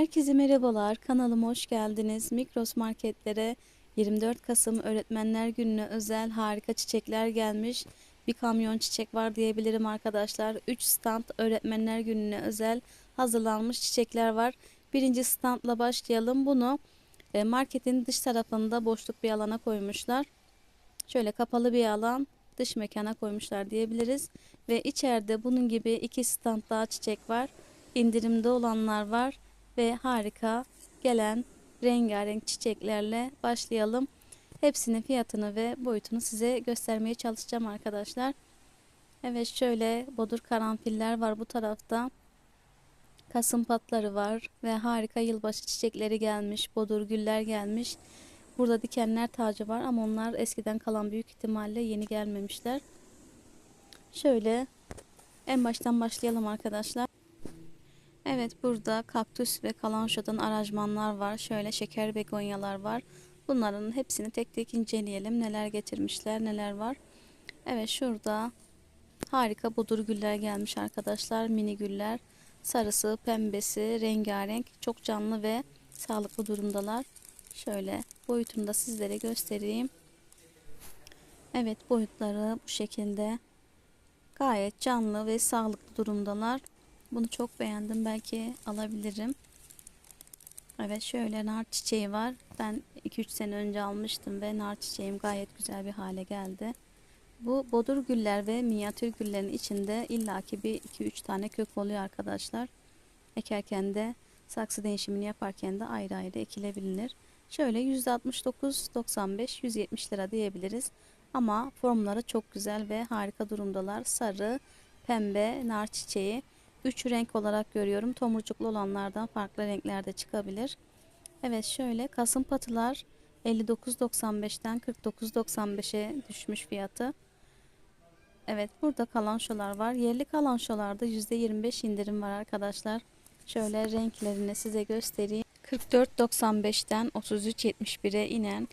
Herkese merhabalar. Kanalıma hoş geldiniz. Mikros marketlere 24 Kasım Öğretmenler Günü'ne özel harika çiçekler gelmiş. Bir kamyon çiçek var diyebilirim arkadaşlar. 3 stand Öğretmenler Günü'ne özel hazırlanmış çiçekler var. Birinci standla başlayalım. Bunu e, marketin dış tarafında boşluk bir alana koymuşlar. Şöyle kapalı bir alan dış mekana koymuşlar diyebiliriz. Ve içeride bunun gibi iki stand daha çiçek var. İndirimde olanlar var ve harika gelen rengarenk çiçeklerle başlayalım. Hepsinin fiyatını ve boyutunu size göstermeye çalışacağım arkadaşlar. Evet şöyle bodur karanfiller var bu tarafta. Kasım patları var ve harika yılbaşı çiçekleri gelmiş. Bodur güller gelmiş. Burada dikenler tacı var ama onlar eskiden kalan büyük ihtimalle yeni gelmemişler. Şöyle en baştan başlayalım arkadaşlar. Evet burada kaktüs ve kalançodan aranjmanlar var. Şöyle şeker begonyalar var. Bunların hepsini tek tek inceleyelim. Neler getirmişler, neler var. Evet şurada harika budur güller gelmiş arkadaşlar. Mini güller. Sarısı, pembesi, rengarenk. Çok canlı ve sağlıklı durumdalar. Şöyle boyutunu da sizlere göstereyim. Evet boyutları bu şekilde. Gayet canlı ve sağlıklı durumdalar. Bunu çok beğendim. Belki alabilirim. Evet şöyle nar çiçeği var. Ben 2-3 sene önce almıştım ve nar çiçeğim gayet güzel bir hale geldi. Bu bodur güller ve minyatür güllerin içinde illaki bir 2-3 tane kök oluyor arkadaşlar. Ekerken de saksı değişimini yaparken de ayrı ayrı ekilebilir. Şöyle %69.95 170 lira diyebiliriz. Ama formları çok güzel ve harika durumdalar. Sarı, pembe, nar çiçeği. 3 renk olarak görüyorum. Tomurcuklu olanlardan farklı renklerde çıkabilir. Evet şöyle kasım patılar 59.95'ten 49.95'e düşmüş fiyatı. Evet burada kalanşolar var. Yerli kalanşolarda %25 indirim var arkadaşlar. Şöyle renklerini size göstereyim. 44.95'ten 33.71'e inen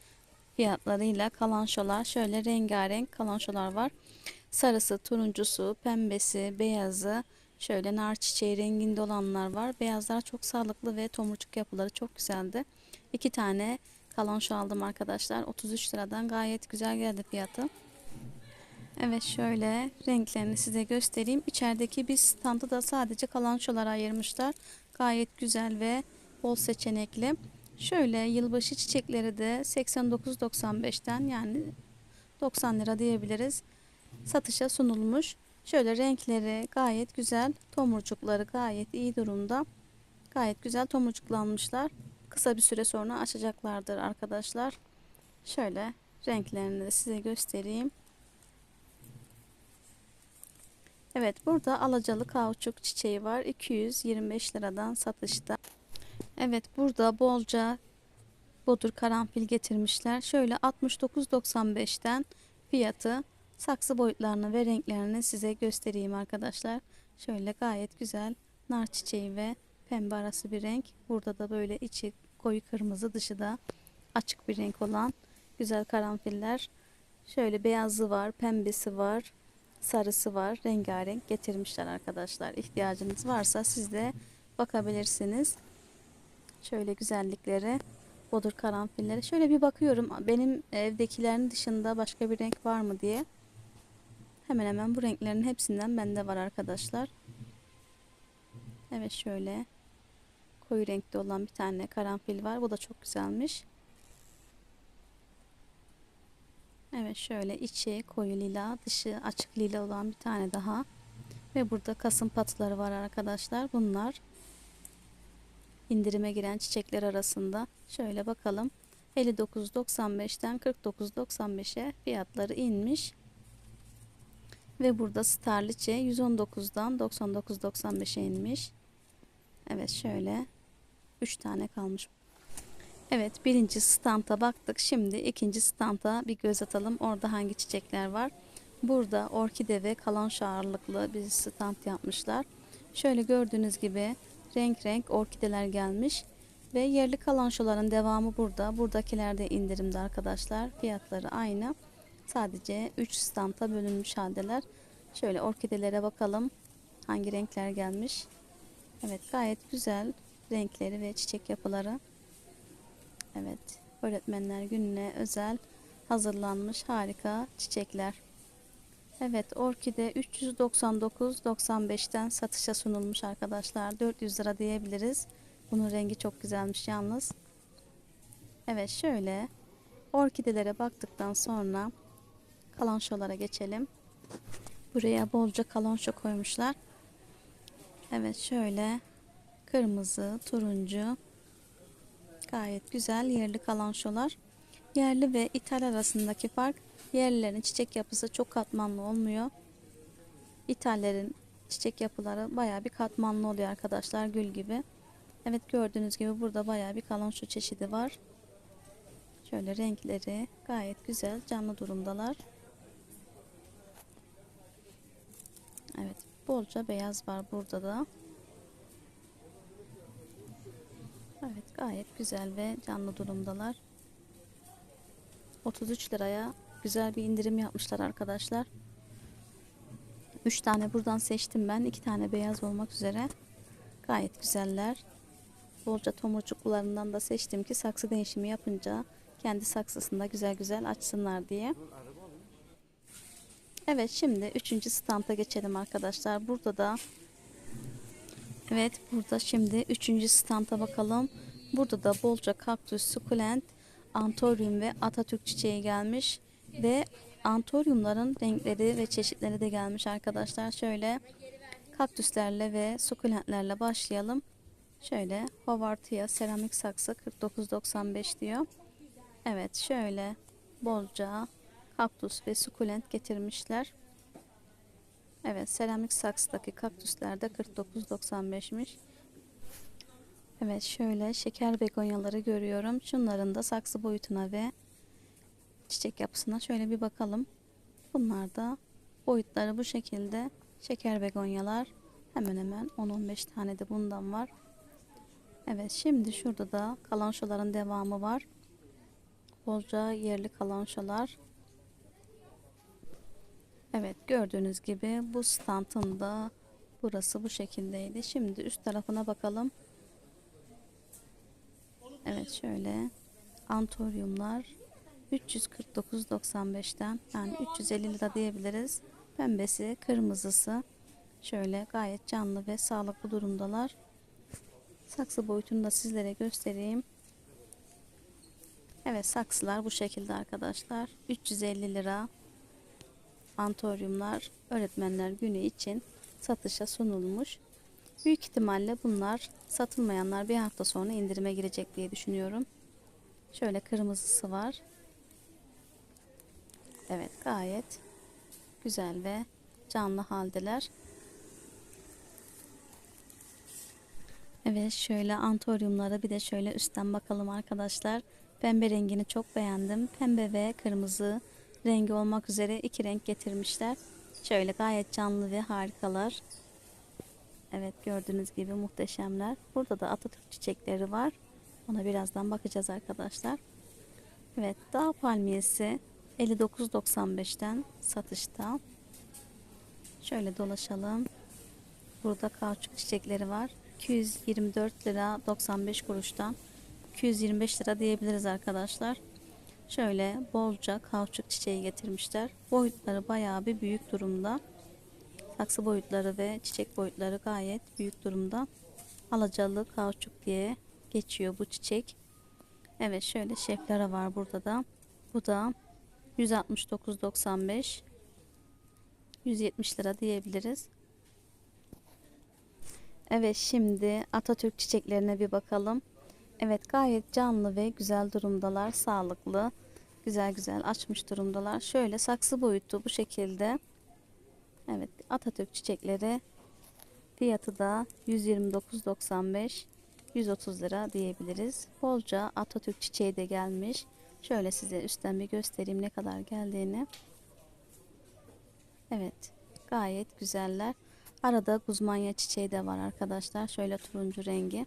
fiyatlarıyla kalanşolar şöyle rengarenk kalanşolar var. Sarısı, turuncusu, pembesi, beyazı, Şöyle nar çiçeği renginde olanlar var. Beyazlar çok sağlıklı ve tomurcuk yapıları çok güzeldi. İki tane kalanşo aldım arkadaşlar. 33 liradan gayet güzel geldi fiyatı. Evet şöyle renklerini size göstereyim. İçerideki bir standı da sadece kalanşolara ayırmışlar. Gayet güzel ve bol seçenekli. Şöyle yılbaşı çiçekleri de 89.95'ten yani 90 lira diyebiliriz. Satışa sunulmuş. Şöyle renkleri gayet güzel. Tomurcukları gayet iyi durumda. Gayet güzel tomurcuklanmışlar. Kısa bir süre sonra açacaklardır arkadaşlar. Şöyle renklerini de size göstereyim. Evet burada alacalı kauçuk çiçeği var. 225 liradan satışta. Evet burada bolca bodur karanfil getirmişler. Şöyle 69.95'ten fiyatı saksı boyutlarını ve renklerini size göstereyim arkadaşlar. Şöyle gayet güzel nar çiçeği ve pembe arası bir renk. Burada da böyle içi koyu kırmızı dışı da açık bir renk olan güzel karanfiller. Şöyle beyazı var, pembesi var, sarısı var. Rengarenk getirmişler arkadaşlar. İhtiyacınız varsa siz de bakabilirsiniz. Şöyle güzellikleri bodur karanfilleri. Şöyle bir bakıyorum benim evdekilerin dışında başka bir renk var mı diye. Hemen hemen bu renklerin hepsinden bende var arkadaşlar. Evet şöyle koyu renkte olan bir tane karanfil var. Bu da çok güzelmiş. Evet şöyle içi koyu lila, dışı açık lila olan bir tane daha. Ve burada kasım patları var arkadaşlar. Bunlar indirime giren çiçekler arasında. Şöyle bakalım. 59.95'ten 49.95'e fiyatları inmiş. Ve burada Starliçe 119'dan 99.95'e inmiş. Evet şöyle 3 tane kalmış. Evet birinci standa baktık. Şimdi ikinci standa bir göz atalım. Orada hangi çiçekler var. Burada orkide ve kalan ağırlıklı bir stand yapmışlar. Şöyle gördüğünüz gibi renk renk orkideler gelmiş. Ve yerli kalanşoların devamı burada. Buradakiler de indirimde arkadaşlar. Fiyatları aynı. Sadece 3 standa bölünmüş haldeler. Şöyle orkidelere bakalım. Hangi renkler gelmiş. Evet gayet güzel. renkleri ve çiçek yapıları. Evet, öğretmenler gününe özel hazırlanmış harika çiçekler. Evet, orkide 399.95'ten satışa sunulmuş arkadaşlar. 400 lira diyebiliriz. Bunun rengi çok güzelmiş yalnız. Evet, şöyle orkidelere baktıktan sonra kalançolara geçelim. Buraya bolca kalanço koymuşlar. Evet, şöyle kırmızı, turuncu gayet güzel yerli kalançolar. Yerli ve ithal arasındaki fark yerlilerin çiçek yapısı çok katmanlı olmuyor. İthallerin çiçek yapıları baya bir katmanlı oluyor arkadaşlar gül gibi. Evet gördüğünüz gibi burada baya bir kalanço çeşidi var. Şöyle renkleri gayet güzel canlı durumdalar. Evet bolca beyaz var burada da. Evet gayet güzel ve canlı durumdalar. 33 liraya güzel bir indirim yapmışlar arkadaşlar. 3 tane buradan seçtim ben. 2 tane beyaz olmak üzere. Gayet güzeller. Bolca tomurcuklarından da seçtim ki saksı değişimi yapınca kendi saksısında güzel güzel açsınlar diye. Evet şimdi 3. standa geçelim arkadaşlar. Burada da Evet burada şimdi 3. standa bakalım. Burada da bolca kaktüs, sukulent, antoryum ve Atatürk çiçeği gelmiş ve antoryumların renkleri ve çeşitleri de gelmiş arkadaşlar. Şöyle kaktüslerle ve sukulentlerle başlayalım. Şöyle Hovartia seramik saksı 49.95 diyor. Evet şöyle bolca kaktüs ve sukulent getirmişler. Evet seramik saksıdaki kaktüsler de 49.95'miş. Evet şöyle şeker begonyaları görüyorum. Şunların da saksı boyutuna ve çiçek yapısına şöyle bir bakalım. Bunlar da boyutları bu şekilde. Şeker begonyalar hemen hemen 10-15 tane de bundan var. Evet şimdi şurada da kalançoların devamı var. Bolca yerli kalançolar. Evet gördüğünüz gibi bu standın da burası bu şekildeydi. Şimdi üst tarafına bakalım. Evet şöyle antoryumlar 349.95'ten yani 350 lira diyebiliriz. Pembesi, kırmızısı şöyle gayet canlı ve sağlıklı durumdalar. Saksı boyutunu da sizlere göstereyim. Evet saksılar bu şekilde arkadaşlar. 350 lira antoryumlar öğretmenler günü için satışa sunulmuş. Büyük ihtimalle bunlar satılmayanlar bir hafta sonra indirime girecek diye düşünüyorum. Şöyle kırmızısı var. Evet gayet güzel ve canlı haldeler. Evet şöyle antoryumlara bir de şöyle üstten bakalım arkadaşlar. Pembe rengini çok beğendim. Pembe ve kırmızı rengi olmak üzere iki renk getirmişler. Şöyle gayet canlı ve harikalar. Evet gördüğünüz gibi muhteşemler. Burada da Atatürk çiçekleri var. Ona birazdan bakacağız arkadaşlar. Evet dağ palmiyesi 59.95'ten satışta. Şöyle dolaşalım. Burada kauçuk çiçekleri var. 224 lira 95 kuruştan 225 lira diyebiliriz arkadaşlar. Şöyle bolca kauçuk çiçeği getirmişler. Boyutları bayağı bir büyük durumda. Saksı boyutları ve çiçek boyutları gayet büyük durumda. Alacalı kauçuk diye geçiyor bu çiçek. Evet şöyle şeflara var burada da. Bu da 169.95 170 lira diyebiliriz. Evet şimdi Atatürk çiçeklerine bir bakalım. Evet gayet canlı ve güzel durumdalar. Sağlıklı. Güzel güzel açmış durumdalar. Şöyle saksı boyutu bu şekilde. Evet Atatürk çiçekleri fiyatı da 129.95 130 lira diyebiliriz. Bolca Atatürk çiçeği de gelmiş. Şöyle size üstten bir göstereyim ne kadar geldiğini. Evet gayet güzeller. Arada guzmanya çiçeği de var arkadaşlar. Şöyle turuncu rengi.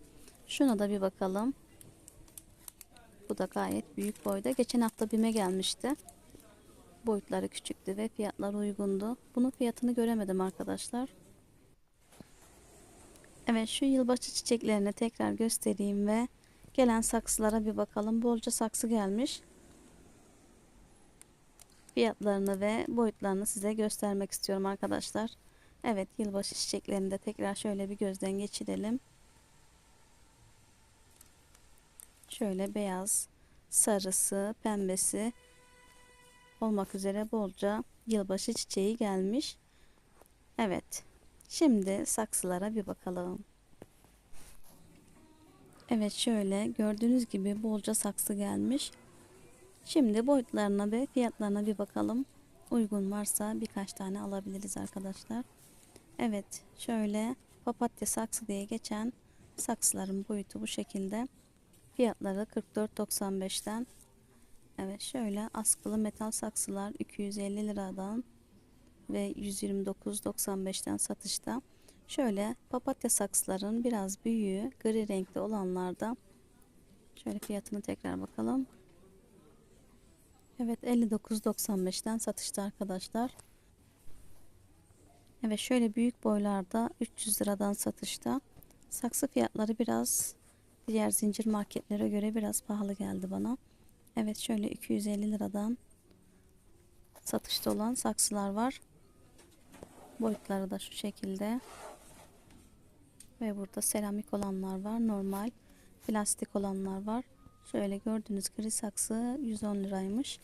Şuna da bir bakalım. Bu da gayet büyük boyda. Geçen hafta BİM'e gelmişti. Boyutları küçüktü ve fiyatlar uygundu. Bunun fiyatını göremedim arkadaşlar. Evet şu yılbaşı çiçeklerini tekrar göstereyim ve gelen saksılara bir bakalım. Bolca saksı gelmiş. Fiyatlarını ve boyutlarını size göstermek istiyorum arkadaşlar. Evet yılbaşı çiçeklerini de tekrar şöyle bir gözden geçirelim. Şöyle beyaz, sarısı, pembesi olmak üzere bolca yılbaşı çiçeği gelmiş. Evet. Şimdi saksılara bir bakalım. Evet şöyle gördüğünüz gibi bolca saksı gelmiş. Şimdi boyutlarına ve fiyatlarına bir bakalım. Uygun varsa birkaç tane alabiliriz arkadaşlar. Evet şöyle papatya saksı diye geçen saksıların boyutu bu şekilde. Fiyatları 44.95'ten. Evet şöyle askılı metal saksılar 250 liradan ve 129.95'ten satışta. Şöyle papatya saksıların biraz büyüğü gri renkli olanlarda şöyle fiyatını tekrar bakalım. Evet 59.95'ten satışta arkadaşlar. Evet şöyle büyük boylarda 300 liradan satışta. Saksı fiyatları biraz diğer zincir marketlere göre biraz pahalı geldi bana. Evet şöyle 250 liradan satışta olan saksılar var. Boyutları da şu şekilde. Ve burada seramik olanlar var. Normal plastik olanlar var. Şöyle gördüğünüz gri saksı 110 liraymış.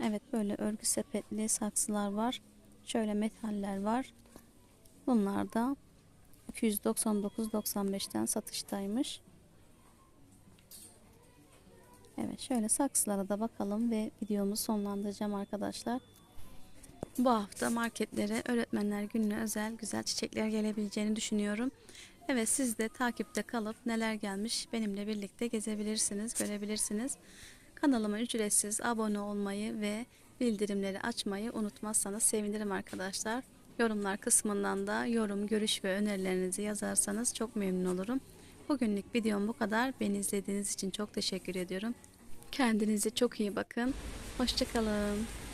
Evet böyle örgü sepetli saksılar var. Şöyle metaller var. Bunlar da 299.95'ten satıştaymış. Evet şöyle saksılara da bakalım ve videomu sonlandıracağım arkadaşlar. Bu hafta marketlere öğretmenler gününe özel güzel çiçekler gelebileceğini düşünüyorum. Evet siz de takipte kalıp neler gelmiş benimle birlikte gezebilirsiniz, görebilirsiniz. Kanalıma ücretsiz abone olmayı ve bildirimleri açmayı unutmazsanız sevinirim arkadaşlar. Yorumlar kısmından da yorum, görüş ve önerilerinizi yazarsanız çok memnun olurum. Bugünlük videom bu kadar. Beni izlediğiniz için çok teşekkür ediyorum. Kendinize çok iyi bakın. Hoşçakalın.